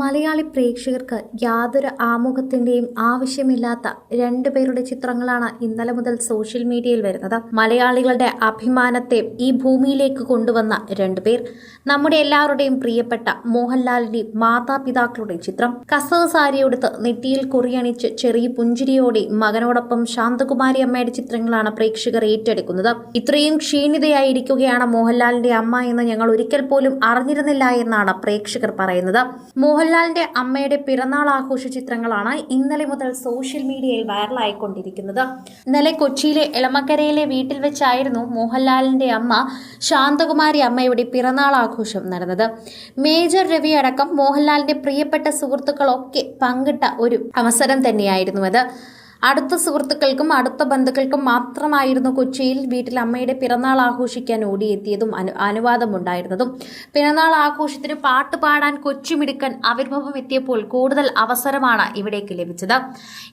മലയാളി പ്രേക്ഷകർക്ക് യാതൊരു ആമുഖത്തിന്റെയും ആവശ്യമില്ലാത്ത രണ്ടുപേരുടെ ചിത്രങ്ങളാണ് ഇന്നലെ മുതൽ സോഷ്യൽ മീഡിയയിൽ വരുന്നത്. മലയാളികളുടെ അഭിമാനത്തെ ഈ ഭൂമിയിലേക്ക് കൊണ്ടുവന്ന രണ്ടുപേർ നമ്മുടെ എല്ലാവരുടെയും പ്രിയപ്പെട്ട മോഹൻലാലിന്റെ മാതാപിതാക്കളുടെ ചിത്രം. കസവ് സാരിയെടുത്ത് നെറ്റിയിൽ കുറിയണിച്ച് ചെറിയ പുഞ്ചിരിയോടെ മകനോടൊപ്പം ശാന്തകുമാരി അമ്മയുടെ ചിത്രങ്ങളാണ് പ്രേക്ഷകർ ഏറ്റെടുക്കുന്നത്. ഇത്രയും ക്ഷീണിതയായിരിക്കുകയാണ് മോഹൻലാലിന്റെ അമ്മ എന്ന് ഞങ്ങൾ ഒരിക്കൽ പോലും അറിഞ്ഞിരുന്നില്ല എന്നാണ് പ്രേക്ഷകർ പറയുന്നത്. മോഹൻലാലിന്റെ അമ്മയുടെ പിറന്നാൾ ആഘോഷ ചിത്രങ്ങളാണ് ഇന്നലെ മുതൽ സോഷ്യൽ മീഡിയയിൽ വൈറലായിക്കൊണ്ടിരിക്കുന്നത്. ഇന്നലെ കൊച്ചിയിലെ എളമക്കരയിലെ വീട്ടിൽ വെച്ചായിരുന്നു മോഹൻലാലിന്റെ അമ്മ ശാന്തകുമാരി അമ്മയുടെ പിറന്നാൾ ആഘോഷം നടന്നത്. മേജർ രവി അടക്കം മോഹൻലാലിന്റെ പ്രിയപ്പെട്ട സുഹൃത്തുക്കളൊക്കെ പങ്കിട്ട ഒരു അവസരം തന്നെയായിരുന്നു അത്. അടുത്ത സുഹൃത്തുക്കൾക്കും അടുത്ത ബന്ധുക്കൾക്കും മാത്രമായിരുന്നു കൊച്ചിയിൽ വീട്ടിൽ അമ്മയുടെ പിറന്നാൾ ആഘോഷിക്കാൻ ഓടിയെത്തിയതും അനു അനുവാദമുണ്ടായിരുന്നതും. പിറന്നാൾ ആഘോഷത്തിന് പാട്ട് പാടാൻ കൊച്ചി മിടുക്കൻ ആവിർഭവം എത്തിയപ്പോൾ കൂടുതൽ അവസരമാണ് ഇവിടേക്ക് ലഭിച്ചത്.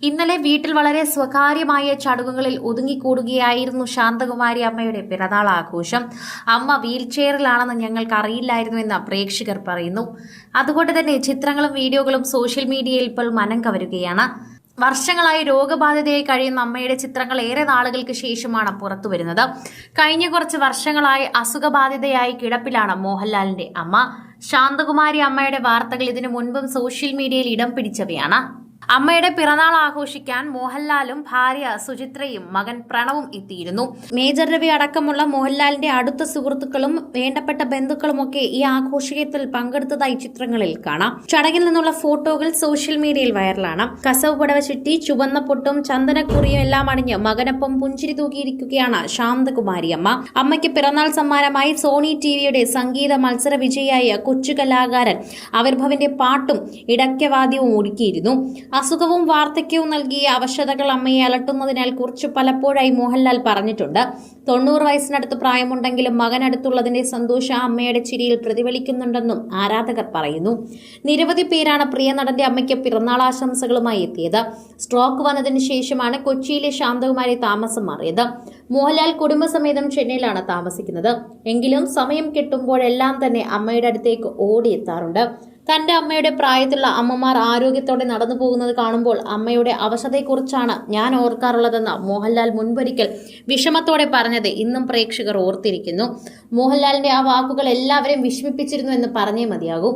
ഇന്നലെ വീട്ടിൽ വളരെ സ്വകാര്യമായ ചടങ്ങുകളിൽ ഒതുങ്ങിക്കൂടുകയായിരുന്നു ശാന്തകുമാരി അമ്മയുടെ പിറന്നാൾ ആഘോഷം. അമ്മ വീൽ ചെയറിലാണെന്ന് ഞങ്ങൾക്ക് അറിയില്ലായിരുന്നു എന്ന് പ്രേക്ഷകർ പറയുന്നു. അതുകൊണ്ട് തന്നെ ചിത്രങ്ങളും വീഡിയോകളും സോഷ്യൽ മീഡിയയിൽ ഇപ്പോൾ മനം കവരുകയാണ്. വർഷങ്ങളായി രോഗബാധിതയായി കഴിയുന്ന അമ്മയുടെ ചിത്രങ്ങൾ ഏറെ നാളുകൾക്ക് ശേഷമാണ് പുറത്തു വരുന്നത്. കഴിഞ്ഞ കുറച്ച് വർഷങ്ങളായി അസുഖബാധിതയായി കിടപ്പിലാണ് മോഹൻലാലിന്റെ അമ്മ. ശാന്തകുമാരി അമ്മയുടെ വാർത്തകൾ ഇതിനു മുൻപും സോഷ്യൽ മീഡിയയിൽ ഇടം പിടിച്ചവയാണ്. അമ്മയുടെ പിറന്നാൾ ആഘോഷിക്കാൻ മോഹൻലാലും ഭാര്യ സുചിത്രയും മകൻ പ്രണവും എത്തിയിരുന്നു. മേജർ രവി അടക്കമുള്ള മോഹൻലാലിന്റെ അടുത്ത സുഹൃത്തുക്കളും വേണ്ടപ്പെട്ട ബന്ധുക്കളുമൊക്കെ ഈ ആഘോഷത്തിൽ പങ്കെടുത്തതായി ചിത്രങ്ങളിൽ കാണാം. ചടങ്ങിൽ നിന്നുള്ള ഫോട്ടോകൾ സോഷ്യൽ മീഡിയയിൽ വൈറലാണ്. കസവ് പുടവ ചുറ്റി ചുവന്ന പൊട്ടും ചന്ദനക്കുറിയും എല്ലാം അണിഞ്ഞ് മകനൊപ്പം പുഞ്ചിരി തൂക്കിയിരിക്കുകയാണ് ശാന്തകുമാരിയമ്മ. അമ്മയ്ക്ക് പിറന്നാൾ സമ്മാനമായി സോണി ടിവിയുടെ സംഗീത മത്സര വിജയിയായ കൊച്ചു കലാകാരൻ ആവിർഭവിന്റെ പാട്ടും ഇടയ്ക്കവാദ്യവും ഒരുക്കിയിരുന്നു. അസുഖവും വാർദ്ധക്യവും നൽകിയ അവശതകൾ അമ്മയെ അലട്ടുന്നതിനാൽ കുറിച്ച് പലപ്പോഴായി മോഹൻലാൽ പറഞ്ഞിട്ടുണ്ട്. തൊണ്ണൂറ് വയസ്സിനടുത്ത് പ്രായമുണ്ടെങ്കിലും മകൻ അടുത്തുള്ളതിന്റെ സന്തോഷം അമ്മയുടെ ചിരിയിൽ പ്രതിഫലിക്കുന്നുണ്ടെന്നും ആരാധകർ പറയുന്നു. നിരവധി പേരാണ് പ്രിയ നടന്റെ അമ്മയ്ക്ക് പിറന്നാൾ ആശംസകളുമായി എത്തിയത്. സ്ട്രോക്ക് വന്നതിന് ശേഷമാണ് കൊച്ചിയിലെ ശാന്തകുമാരി താമസം മാറിയത്. മോഹൻലാൽ കുടുംബസമേതം ചെന്നൈയിലാണ് താമസിക്കുന്നത്. എങ്കിലും സമയം കിട്ടുമ്പോഴെല്ലാം തന്നെ അമ്മയുടെ അടുത്തേക്ക് ഓടിയെത്താറുണ്ട്. തന്റെ അമ്മയുടെ പ്രായത്തിലുള്ള അമ്മമാർ ആരോഗ്യത്തോടെ നടന്നു പോകുന്നത് കാണുമ്പോൾ അമ്മയുടെ അവശതയെക്കുറിച്ചാണ് ഞാൻ ഓർക്കാറുള്ളതെന്ന് മോഹൻലാൽ മുൻപൊരിക്കൽ വിഷമത്തോടെ പറഞ്ഞത് ഇന്നും പ്രേക്ഷകർ ഓർത്തിരിക്കുന്നു. മോഹൻലാലിന്റെ ആ വാക്കുകൾ എല്ലാവരെയും വിഷമിപ്പിച്ചിരുന്നു എന്ന് പറഞ്ഞേ മതിയാകും.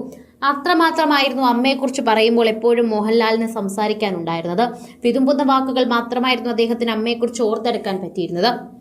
അത്രമാത്രമായിരുന്നു അമ്മയെക്കുറിച്ച് പറയുമ്പോൾ എപ്പോഴും മോഹൻലാലിന് സംസാരിക്കാനുണ്ടായിരുന്നത്. വിതുമ്പുന്ന വാക്കുകൾ മാത്രമായിരുന്നു അദ്ദേഹത്തിന് അമ്മയെക്കുറിച്ച് ഓർത്തെടുക്കാൻ പറ്റിയിരുന്നത്.